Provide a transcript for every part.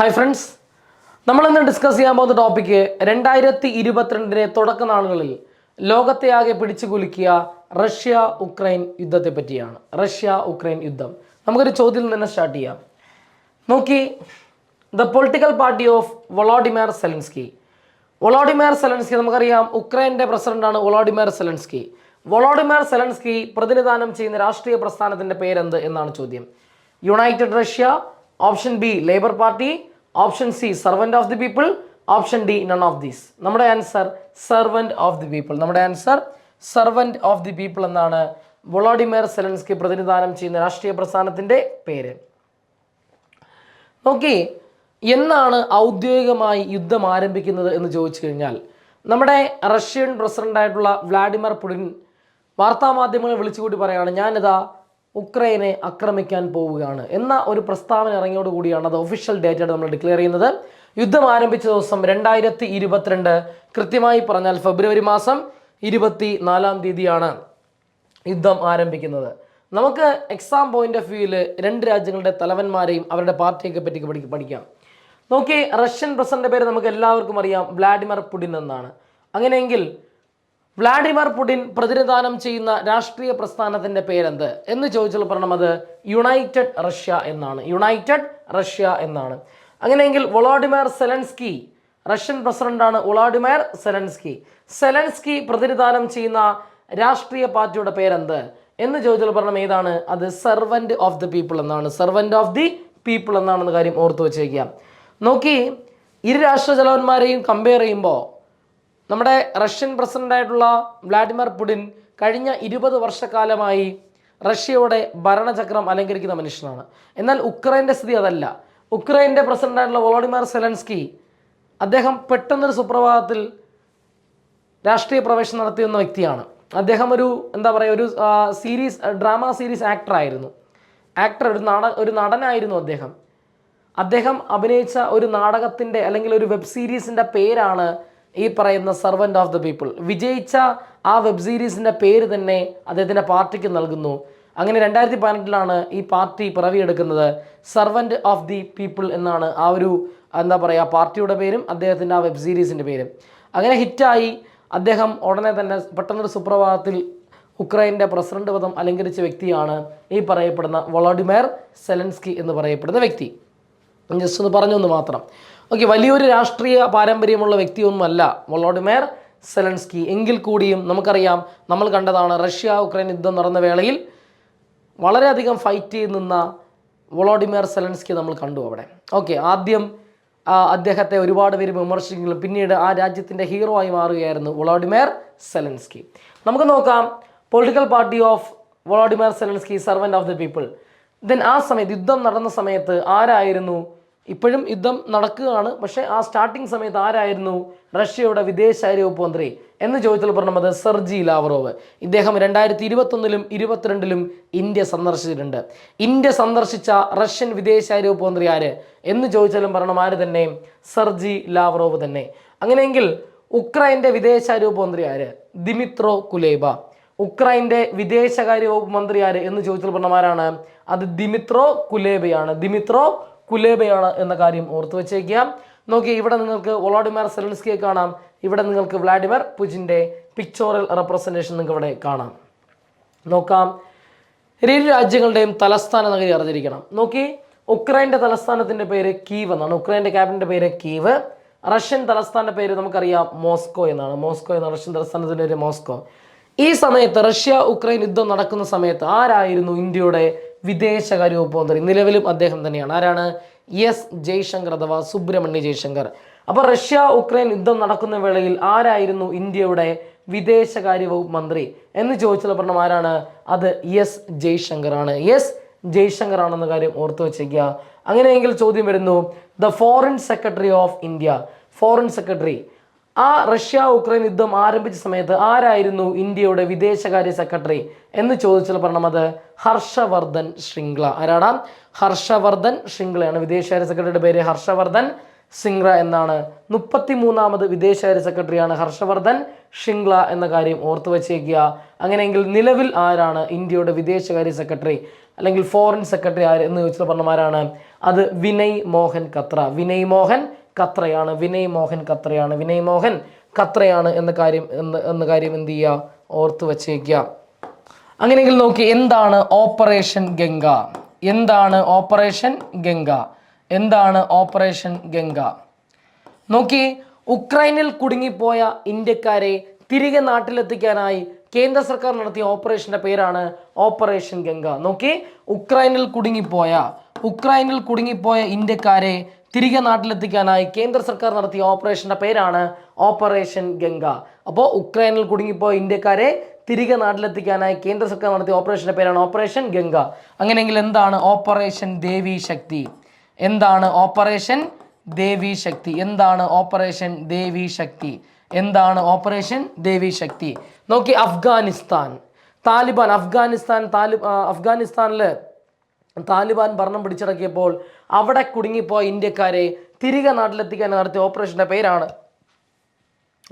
Hi friends നമ്മളിന്ന് discuss ചെയ്യാൻ പോകുന്ന ടോപ്പിക്ക് രണ്ടായിരത്തി ഇരുപത്തിരണ്ടിലെ തുടക്ക നാളുകളിൽ ലോകത്തെ ആകെ പിടിച്ചു കുലുക്കിയ റഷ്യ ഉക്രൈൻ യുദ്ധത്തെ പറ്റിയാണ്. റഷ്യ ഉക്രൈൻ യുദ്ധം. നമുക്കൊരു ചോദ്യം തന്നെ സ്റ്റാർട്ട് ചെയ്യാം. നോക്കി the political party of Volodymyr Zelensky Volodymyr Zelensky നമുക്കറിയാം ഉക്രൈന്റെ പ്രസിഡന്റാണ് വൊളോഡിമാർ സെലൻസ്കി വൊളോഡിമാർ സെലൻസ്കി പ്രതിനിധാനം ചെയ്യുന്ന രാഷ്ട്രീയ പ്രസ്ഥാനത്തിന്റെ പേരെന്ത് എന്നാണ് ചോദ്യം. United Russia option B Labour party option C servant of the people option D none of these നമ്മുടെ answer servant of the people നമ്മുടെ answer servant of the people എന്നാണ് വൊളോഡിമർ സെലൻസ്കി പ്രതിനിധാനം ചെയ്യുന്ന രാഷ്ട്രീയ പ്രസ്ഥാനത്തിന്റെ പേര്. നോക്കി എന്നാണ് ഔദ്യോഗികമായി യുദ്ധം ആരംഭിക്കുന്നത് എന്ന് ചോദിച്ചു കഴിഞ്ഞാൽ നമ്മുടെ റഷ്യൻ പ്രസിഡന്റായിട്ടുള്ള വ്ളാഡിമിർ പുടിൻ വാർത്താമാധ്യമങ്ങളെ വിളിച്ചുകൂട്ടി പറയുകയാണ് ഞാനിതാ ഉക്രൈനെ ആക്രമിക്കാൻ പോവുകയാണ്. എന്ന ഒരു പ്രസ്താവന ഇറങ്ങിയോടുകൂടിയാണ് അത് ഒഫീഷ്യൽ ഡേറ്റ് ആയിട്ട് നമ്മൾ ഡിക്ലെയർ ചെയ്യുന്നത്. യുദ്ധം ആരംഭിച്ച ദിവസം രണ്ടായിരത്തി ഇരുപത്തിരണ്ട് കൃത്യമായി പറഞ്ഞാൽ ഫെബ്രുവരി മാസം ഇരുപത്തി നാലാം തീയതിയാണ് യുദ്ധം ആരംഭിക്കുന്നത്. നമുക്ക് എക്സാം പോയിന്റ് ഓഫ് വ്യൂവിൽ രണ്ട് രാജ്യങ്ങളുടെ തലവന്മാരെയും അവരുടെ പാർട്ടിയൊക്കെ പറ്റി പഠി പഠിക്കാം. നോക്കി റഷ്യൻ പ്രസിഡന്റ് പേര് നമുക്ക് എല്ലാവർക്കും അറിയാം വ്ളാഡിമിർ പുടിൻ എന്നാണ്. അങ്ങനെയെങ്കിൽ വ്ളാഡിമിർ പുടിൻ പ്രതിനിധാനം ചെയ്യുന്ന രാഷ്ട്രീയ പ്രസ്ഥാനത്തിന്റെ പേരെന്ത്? എന്ന് ചോദിച്ചാൽ പറയണം അത് യുണൈറ്റഡ് റഷ്യ എന്നാണ്. യുണൈറ്റഡ് റഷ്യ എന്നാണ്. അങ്ങനെയെങ്കിൽ വൊളോഡിമർ സെലൻസ്കി റഷ്യൻ പ്രസിഡന്റാണ് വൊളോഡിമർ സെലൻസ്കി. സെലൻസ്കി പ്രതിനിധാനം ചെയ്യുന്ന രാഷ്ട്രീയ പാർട്ടിയുടെ പേരെന്ത്? എന്ന് ചോദിച്ചാൽ പറണം ഏതാണ്? അത് സെർവന്റ് ഓഫ് ദി പീപ്പിൾ എന്നാണ്. സെർവന്റ് ഓഫ് ദി പീപ്പിൾ എന്നാണെന്ന കാര്യം ഓർത്തു വെച്ചേക്കുക. നോക്കി ഇരു രാഷ്ട്ര തലവന്മാരെയും കമ്പയർ ചെയ്യുമ്പോൾ നമ്മുടെ റഷ്യൻ പ്രസിഡന്റായിട്ടുള്ള വ്ളാഡിമിർ പുടിൻ കഴിഞ്ഞ ഇരുപത് വർഷക്കാലമായി റഷ്യയുടെ ഭരണചക്രം അലങ്കരിക്കുന്ന മനുഷ്യനാണ്. എന്നാൽ ഉക്രൈന്റെ സ്ഥിതി അതല്ല. ഉക്രൈന്റെ പ്രസിഡന്റായിട്ടുള്ള വോളോഡിമർ സെലൻസ്കി അദ്ദേഹം പെട്ടെന്നൊരു സുപ്രഭാതത്തിൽ രാഷ്ട്രീയ പ്രവേശനം നടത്തിയ വ്യക്തിയാണ്. അദ്ദേഹം ഒരു എന്താ പറയുക ഒരു സീരീസ് ഡ്രാമ സീരീസ് ആക്ടറായിരുന്നു ആക്ടർ ഒരു നട ഒരു നടനായിരുന്നു അദ്ദേഹം. അദ്ദേഹം അഭിനയിച്ച ഒരു നാടകത്തിന്റെ അല്ലെങ്കിൽ ഒരു വെബ് സീരീസിന്റെ പേരാണ് ഈ പറയുന്ന സർവന്റ് ഓഫ് ദ പീപ്പിൾ വിജയിച്ച ആ വെബ് സീരീസിന്റെ പേര് തന്നെ അദ്ദേഹത്തിന്റെ പാർട്ടിക്ക് നൽകുന്നു. അങ്ങനെ രണ്ടായിരത്തി പതിനെട്ടിലാണ് ഈ പാർട്ടി പിറവിയെടുക്കുന്നത്. സർവന്റ് ഓഫ് ദി പീപ്പിൾ എന്നാണ് ആ ഒരു എന്താ പറയുക പാർട്ടിയുടെ പേരും അദ്ദേഹത്തിന്റെ ആ വെബ് സീരീസിന്റെ പേരും. അങ്ങനെ ഹിറ്റായി. അദ്ദേഹം ഉടനെ തന്നെ പെട്ടെന്നൊരു സുപ്രഭാതത്തിൽ ഉക്രൈന്റെ പ്രസിഡന്റ് പദം അലങ്കരിച്ച വ്യക്തിയാണ് ഈ പറയപ്പെടുന്ന വളോഡിമേർ സെലൻസ്കി എന്ന് പറയപ്പെടുന്ന വ്യക്തി. ജസ്റ്റ് ഒന്ന് പറഞ്ഞു എന്ന് മാത്രം. ഓക്കെ വലിയൊരു രാഷ്ട്രീയ പാരമ്പര്യമുള്ള വ്യക്തിയൊന്നുമല്ല വൊളോഡിമേർ സെലൻസ്കി. എങ്കിൽ കൂടിയും നമുക്കറിയാം നമ്മൾ കണ്ടതാണ് റഷ്യ ഉക്രൈൻ യുദ്ധം നടന്ന വേളയിൽ വളരെയധികം ഫൈറ്റ് ചെയ്ത് നിന്ന വൊളോഡിമേർ സെലൻസ്കി നമ്മൾ കണ്ടു അവിടെ. ഓക്കെ ആദ്യം അദ്ദേഹത്തെ ഒരുപാട് പേര് വിമർശിച്ചെങ്കിലും പിന്നീട് ആ രാജ്യത്തിന്റെ ഹീറോ ആയി മാറുകയായിരുന്നു വൊളോഡിമേർ സെലൻസ്കി. നമുക്ക് നോക്കാം political party of Volodymyr Zelensky servant of the people then ആ സമയത്ത് യുദ്ധം നടന്ന സമയത്ത് ആരായിരുന്നു ഇപ്പോഴും യുദ്ധം നടക്കുകയാണ്. പക്ഷേ ആ സ്റ്റാർട്ടിംഗ് സമയത്ത് ആരായിരുന്നു? റഷ്യയുടെ വിദേശകാര്യ വകുപ്പ് മന്ത്രി. എന്ന് ചോദ്യത്തിൽ പറഞ്ഞത് സെർജി ലാവറോവ്. ഇദ്ദേഹം രണ്ടായിരത്തി ഇരുപത്തൊന്നിലും ഇരുപത്തിരണ്ടിലും ഇന്ത്യ സന്ദർശിച്ചിട്ടുണ്ട്. ഇന്ത്യ സന്ദർശിച്ച റഷ്യൻ വിദേശകാര്യ വകുപ്പ് മന്ത്രി ആര്? എന്ന് ചോദിച്ചാലും പറയണം ആര് തന്നെ? സെർജി ലാവറോവ് തന്നെ. അങ്ങനെയെങ്കിൽ ഉക്രൈന്റെ വിദേശകാര്യ വകുപ്പ് മന്ത്രി ആര്? ദിമിത്രോ കുലേബ. ഉക്രൈന്റെ വിദേശകാര്യ വകുപ്പ് മന്ത്രി ആര്? എന്ന് ചോദിച്ചാൽ പറഞ്ഞമാരാണ് അത് ദിമിത്രോ കുലേബയാണ്. ദിമിത്രോ കുലേബയാണ് എന്ന കാര്യം ഓർത്തു വെച്ചേക്കുക. നോക്കി ഇവിടെ നിങ്ങൾക്ക് വൊളോഡിമർ സെലൻസ്കിയെ കാണാം. ഇവിടെ നിങ്ങൾക്ക് വ്ളാഡിമിർ പുജിന്റെ പിക്ചോറൽ റെപ്രസെന്റേഷൻ നിങ്ങൾക്ക് ഇവിടെ കാണാം. നോക്കാം. ഇരു രാജ്യങ്ങളുടെയും തലസ്ഥാന നഗരി അറിഞ്ഞിരിക്കണം. നോക്കി ഉക്രൈന്റെ തലസ്ഥാനത്തിന്റെ പേര് കീവ് എന്നാണ്. ഉക്രൈന്റെ ക്യാപിറ്റലിന്റെ പേര് കീവ്. റഷ്യൻ തലസ്ഥാന പേര് നമുക്കറിയാം മോസ്കോ എന്നാണ്. മോസ്കോ എന്ന റഷ്യൻ തലസ്ഥാനത്തിന്റെ പേര് മോസ്കോ. ഈ സമയത്ത് റഷ്യ ഉക്രൈൻ യുദ്ധം നടക്കുന്ന സമയത്ത് ആരായിരുന്നു ഇന്ത്യയുടെ വിദേശകാര്യ വകുപ്പ് മന്ത്രി. നിലവിലും അദ്ദേഹം തന്നെയാണ്. ആരാണ്? എസ് ജയശങ്കർ അഥവാ സുബ്രഹ്മണ്യ ജയശങ്കർ. അപ്പോൾ റഷ്യ ഉക്രൈൻ യുദ്ധം നടക്കുന്ന വേളയിൽ ആരായിരുന്നു ഇന്ത്യയുടെ വിദേശകാര്യ വകുപ്പ് മന്ത്രി? എന്ന് ചോദിച്ചാൽ പറഞ്ഞ ആരാണ്? അത് എസ് ജയശങ്കർ ആണ്. എസ് ജയശങ്കർ ആണെന്ന കാര്യം ഓർത്തു വെച്ചേക്കുക. അങ്ങനെയെങ്കിൽ ചോദ്യം വരുന്നു the foreign secretary of India. Foreign secretary ആ റഷ്യ ഉക്രൈൻ യുദ്ധം ആരംഭിച്ച സമയത്ത് ആരായിരുന്നു ഇന്ത്യയുടെ വിദേശകാര്യ സെക്രട്ടറി എന്ന് ചോദിച്ചാൽ പറയണം അത് ഹർഷവർദ്ധൻ ശൃംഗ്ല. ആരാടാ? ഹർഷവർദ്ധൻ ശൃംഗ്ലയാണ്. വിദേശകാര്യ സെക്രട്ടറിയുടെ പേര് ഹർഷവർദ്ധൻ സിംഗ്ല എന്നാണ്. മുപ്പത്തി മൂന്നാമത് വിദേശകാര്യ സെക്രട്ടറിയാണ് ഹർഷവർദ്ധൻ ഷിംഗ്ല എന്ന കാര്യം ഓർത്തു വച്ചേക്കുക. അങ്ങനെയെങ്കിൽ നിലവിൽ ആരാണ് ഇന്ത്യയുടെ വിദേശകാര്യ സെക്രട്ടറി? അല്ലെങ്കിൽ ഫോറിൻ സെക്രട്ടറി ആര് എന്ന് ചോദിച്ചാൽ പറഞ്ഞമാരാണ് അത് വിനയ് മോഹൻ കത്ര വിനയ് മോഹൻ കത്രയാണ് വിനയ് മോഹൻ കത്രയാണ്. വിനയ് മോഹൻ കത്രയാണ് എന്ന കാര്യം എന്ന് എന്ന കാര്യം എന്ത് ചെയ്യുക ഓർത്ത് വച്ചേക്കുക അങ്ങനെയെങ്കിൽ നോക്കി എന്താണ് ഓപ്പറേഷൻ ഗംഗ? എന്താണ് ഓപ്പറേഷൻ ഗംഗ? എന്താണ് ഓപ്പറേഷൻ ഗംഗ? നോക്കി ഉക്രൈനിൽ കുടുങ്ങിപ്പോയ ഇന്ത്യക്കാരെ തിരികെ നാട്ടിലെത്തിക്കാനായി കേന്ദ്ര സർക്കാർ നടത്തിയ ഓപ്പറേഷന്റെ പേരാണ് ഓപ്പറേഷൻ ഗംഗ. നോക്കി ഉക്രൈനിൽ കുടുങ്ങിപ്പോയ ഉക്രൈനിൽ കുടുങ്ങിപ്പോയ ഇന്ത്യക്കാരെ തിരികെ നാട്ടിലെത്തിക്കാനായി കേന്ദ്ര സർക്കാർ നടത്തിയ ഓപ്പറേഷന്റെ പേരാണ് ഓപ്പറേഷൻ ഗംഗ. അപ്പോൾ ഉക്രൈനിൽ കുടുങ്ങിപ്പോയ ഇന്ത്യക്കാരെ തിരികെ നാട്ടിലെത്തിക്കാനായി കേന്ദ്ര സർക്കാർ നടത്തിയ ഓപ്പറേഷന്റെ പേരാണ് ഓപ്പറേഷൻ ഗംഗ. അങ്ങനെയെങ്കിൽ എന്താണ് ഓപ്പറേഷൻ ദേവി ശക്തി? എന്താണ് ഓപ്പറേഷൻ ദേവി ശക്തി? എന്താണ് ഓപ്പറേഷൻ ദേവി ശക്തി? എന്താണ് ഓപ്പറേഷൻ ദേവി ശക്തി? നോക്കി അഫ്ഗാനിസ്ഥാൻ. താലിബാൻ അഫ്ഗാനിസ്ഥാൻ താലി ആ, അഫ്ഗാനിസ്ഥാനിൽ താലിബാൻ ഭരണം പിടിച്ചടക്കിയപ്പോൾ അവിടെ കുടുങ്ങിപ്പോയ ഇന്ത്യക്കാരെ തിരികെ നാട്ടിലെത്തിക്കാൻ നടത്തിയ ഓപ്പറേഷന്റെ പേരാണ്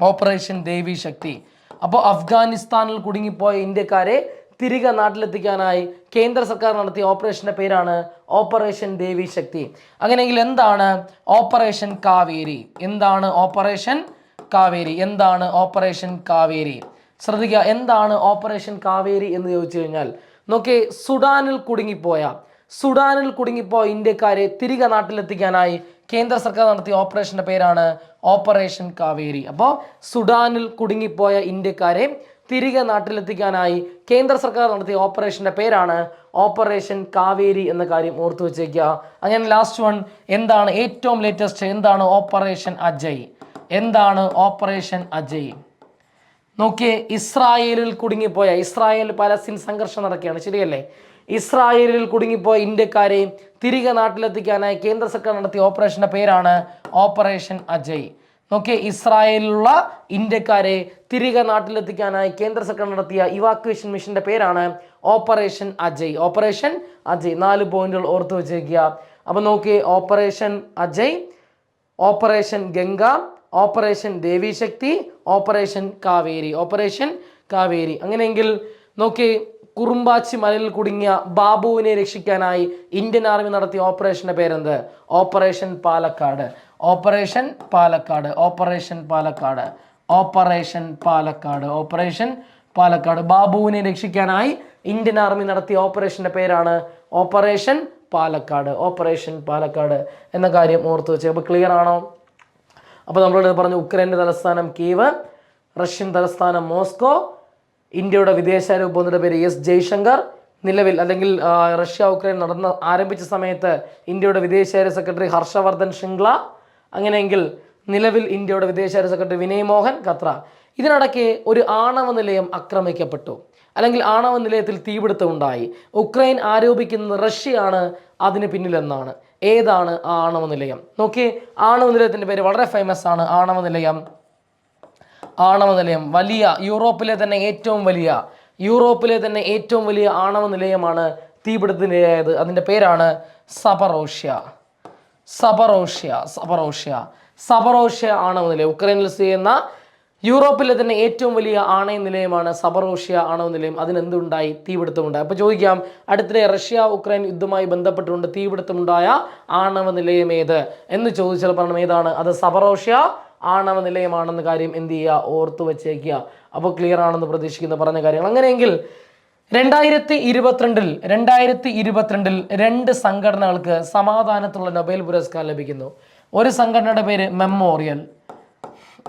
ഓപ്പറേഷൻ ദേവി ശക്തി. അപ്പോൾ അഫ്ഗാനിസ്ഥാനിൽ കുടുങ്ങിപ്പോയ ഇന്ത്യക്കാരെ തിരികെ നാട്ടിലെത്തിക്കാനായി കേന്ദ്ര സർക്കാർ നടത്തിയ ഓപ്പറേഷന്റെ പേരാണ് ഓപ്പറേഷൻ ദേവി ശക്തി. അങ്ങനെയെങ്കിൽ എന്താണ് ഓപ്പറേഷൻ കാവേരി? എന്താണ് ഓപ്പറേഷൻ കാവേരി? എന്താണ് ഓപ്പറേഷൻ കാവേരി? ശ്രദ്ധിക്കുക എന്താണ് ഓപ്പറേഷൻ കാവേരി എന്ന് ചോദിച്ചു കഴിഞ്ഞാൽ നോക്കി സുഡാനിൽ കുടുങ്ങിപ്പോയ സുഡാനിൽ കുടുങ്ങിപ്പോയ ഇന്ത്യക്കാരെ തിരികെ നാട്ടിലെത്തിക്കാനായി കേന്ദ്ര സർക്കാർ നടത്തിയ ഓപ്പറേഷന്റെ പേരാണ് ഓപ്പറേഷൻ കാവേരി. അപ്പോൾ സുഡാനിൽ കുടുങ്ങിപ്പോയ ഇന്ത്യക്കാരെ തിരികെ നാട്ടിലെത്തിക്കാനായി കേന്ദ്ര സർക്കാർ നടത്തിയ ഓപ്പറേഷന്റെ പേരാണ് ഓപ്പറേഷൻ കാവേരി എന്ന കാര്യം ഓർത്തു വെച്ചേക്കുക. അങ്ങനെ ലാസ്റ്റ് വൺ എന്താണ് ഏറ്റവും ലേറ്റസ്റ്റ് എന്താണ് ഓപ്പറേഷൻ അജയ്? എന്താണ് ഓപ്പറേഷൻ അജയ്? നോക്കിയേ ഇസ്രായേലിൽ കുടുങ്ങിപ്പോയ ഇസ്രായേൽ പലസ്തീൻ സംഘർഷം നടക്കുകയാണ് ശരിയല്ലേ? ഇസ്രായേലിൽ കുടുങ്ങിപ്പോയ ഇന്ത്യക്കാരെ തിരികെ നാട്ടിലെത്തിക്കാനായി കേന്ദ്ര സർക്കാർ നടത്തിയ ഓപ്പറേഷന്റെ പേരാണ് ഓപ്പറേഷൻ അജയ്. നോക്കിയേ ഇസ്രായേലിലുള്ള ഇന്ത്യക്കാരെ തിരികെ നാട്ടിലെത്തിക്കാനായി കേന്ദ്ര സർക്കാർ നടത്തിയ ഇവാക്വേഷൻ മിഷന്റെ പേരാണ് ഓപ്പറേഷൻ അജയ്. ഓപ്പറേഷൻ അജയ് നാല് പോയിന്റുകൾ ഓർത്തു വെച്ചേക്കുക അപ്പൊ നോക്കിയേ operation Ajay operation Ganga operation Devi Shakti operation Kaveri. Operation Kaveri. അങ്ങനെയെങ്കിൽ നോക്കി കുറുമ്പാച്ചി മലയിൽ കുടുങ്ങിയ ബാബുവിനെ രക്ഷിക്കാനായി ഇന്ത്യൻ ആർമി നടത്തിയ ഓപ്പറേഷന്റെ പേരെന്ത്? Operation Palakkad. Operation Palakkad. Operation Palakkad. Operation Palakkad. Operation Palakkad. ബാബുവിനെ രക്ഷിക്കാനായി ഇന്ത്യൻ ആർമി നടത്തിയ ഓപ്പറേഷന്റെ പേരാണ് ഓപ്പറേഷൻ പാലക്കാട്. ഓപ്പറേഷൻ പാലക്കാട് എന്ന കാര്യം ഓർത്തു വെച്ചേ. അപ്പോൾ ക്ലിയർ ആണോ? അപ്പോൾ നമ്മളോട് പറഞ്ഞു ഉക്രൈന്റെ തലസ്ഥാനം കീവ് റഷ്യൻ തലസ്ഥാനം മോസ്കോ ഇന്ത്യയുടെ വിദേശകാര്യ ഉപമന്ത്രിയുടെ പേര് എസ് ജയശങ്കർ. നിലവിൽ അല്ലെങ്കിൽ റഷ്യ ഉക്രൈൻ നടന്ന ആരംഭിച്ച സമയത്ത് ഇന്ത്യയുടെ വിദേശകാര്യ സെക്രട്ടറി ഹർഷവർദ്ധൻ ശൃംഗ്ല അങ്ങനെയെങ്കിൽ നിലവിൽ ഇന്ത്യയുടെ വിദേശകാര്യ സെക്രട്ടറി വിനയ് മോഹൻ ഖത്ര. ഇതിനിടയ്ക്ക് ഒരു ആണവ നിലയം ആക്രമിക്കപ്പെട്ടു. അല്ലെങ്കിൽ ആണവ നിലയത്തിൽ തീപിടുത്തം ഉണ്ടായി. ഉക്രൈൻ ആരോപിക്കുന്ന റഷ്യയാണ് അതിന് പിന്നിലെന്നാണ്. ഏതാണ് ആണവ നിലയം നോക്കിയേ ആണവ നിലയത്തിന്റെ പേര് വളരെ ഫേമസ് ആണ്. ആണവ നിലയം ആണവ നിലയം വലിയ യൂറോപ്പിലെ തന്നെ ഏറ്റവും വലിയ യൂറോപ്പിലെ തന്നെ ഏറ്റവും വലിയ ആണവ നിലയമാണ് തീപിടുത്തത്തിനിരയായത് അതിന്റെ പേരാണ് സബറോഷ്യ. സപറോഷ്യ സബറോഷ്യ. സബറോഷ്യ ആണവ നിലയം ഉക്രൈനിൽ സ്ഥിതി ചെയ്യുന്ന യൂറോപ്പിലെ തന്നെ ഏറ്റവും വലിയ ആണയ നിലയമാണ് സബറോഷ്യ ആണവ നിലയം. അതിനെന്തുണ്ടായി? തീപിടുത്തമുണ്ടായി. അപ്പോൾ ചോദിക്കാം അടുത്തിടെ റഷ്യ ഉക്രൈൻ യുദ്ധമായി ബന്ധപ്പെട്ടുകൊണ്ട് തീപിടുത്തമുണ്ടായ ആണവ നിലയം ഏത്? എന്ന് ചോദിച്ചാൽ പറഞ്ഞു ഏതാണ്? അത് സബറോഷ്യ ആണവ നിലയമാണെന്ന കാര്യം എന്ത് ചെയ്യുക? ഓർത്തു വച്ചേക്കുക. അപ്പോൾ ക്ലിയർ ആണെന്ന് പ്രതീക്ഷിക്കുന്ന പറഞ്ഞ കാര്യങ്ങൾ. അങ്ങനെയെങ്കിൽ രണ്ടായിരത്തി ഇരുപത്തിരണ്ടിൽ രണ്ടായിരത്തി ഇരുപത്തിരണ്ടിൽ രണ്ട് സംഘടനകൾക്ക് സമാധാനത്തിലുള്ള നൊബേൽ പുരസ്കാരം ലഭിക്കുന്നു. ഒരു സംഘടനയുടെ പേര് മെമ്മോറിയൽ.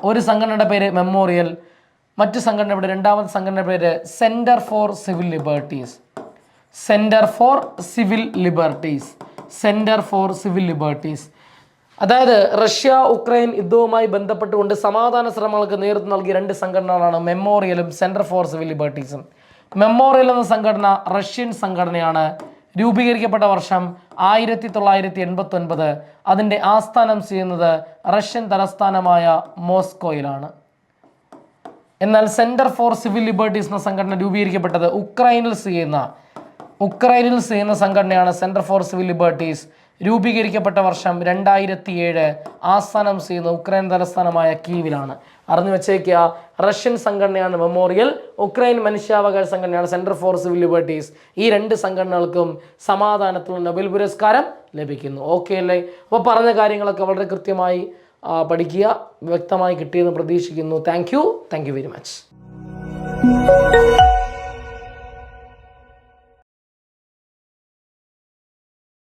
ഒരു സംഘടനയുടെ പേര് മെമ്മോറിയൽ മറ്റു സംഘടനയുടെ രണ്ടാമത്തെ സംഘടനയുടെ പേര് centre for civil liberties centre for civil liberties centre for civil liberties അതായത് റഷ്യ ഉക്രൈൻ യുദ്ധവുമായി ബന്ധപ്പെട്ടുകൊണ്ട് സമാധാന ശ്രമങ്ങൾക്ക് നേതൃത്വം നൽകിയ രണ്ട് സംഘടനകളാണ് മെമ്മോറിയലും സെന്റർ ഫോർ സിവിൽ ലിബർട്ടീസും മെമ്മോറിയൽ എന്ന സംഘടന റഷ്യൻ സംഘടനയാണ്. രൂപീകരിക്കപ്പെട്ട വർഷം ആയിരത്തി തൊള്ളായിരത്തി എൺപത്തി ഒൻപത് അതിന്റെ ആസ്ഥാനം ചെയ്യുന്നത് റഷ്യൻ തലസ്ഥാനമായ മോസ്കോയിലാണ്. എന്നാൽ സെന്റർ ഫോർ സിവിൽ ലിബർട്ടീസ് എന്ന സംഘടന രൂപീകരിക്കപ്പെട്ടത് ഉക്രൈനിൽ ചെയ്യുന്ന ഉക്രൈനിൽ ചെയ്യുന്ന സംഘടനയാണ് സെന്റർ ഫോർ സിവിൽ ലിബർട്ടീസ് രൂപീകരിക്കപ്പെട്ട വർഷം രണ്ടായിരത്തി ഏഴ് ആസ്ഥാനം ചെയ്യുന്ന ഉക്രൈൻ തലസ്ഥാനമായ കീവിലാണ്. അറിഞ്ഞു വെച്ചേക്കുക റഷ്യൻ സംഘടനയാണ് മെമ്മോറിയൽ ഉക്രൈൻ മനുഷ്യാവകാശ സംഘടനയാണ് സെന്റർ ഫോർ സിവിൽ ലിബർട്ടീസ് ഈ രണ്ട് സംഘടനകൾക്കും സമാധാനത്തിലുള്ള നൊബേൽ പുരസ്കാരം ലഭിക്കുന്നു. ഓക്കെ അല്ലേ? അപ്പോൾ പറഞ്ഞ കാര്യങ്ങളൊക്കെ വളരെ കൃത്യമായി പഠിക്കുക വ്യക്തമായി കിട്ടിയെന്ന് പ്രതീക്ഷിക്കുന്നു. Thank you thank you very much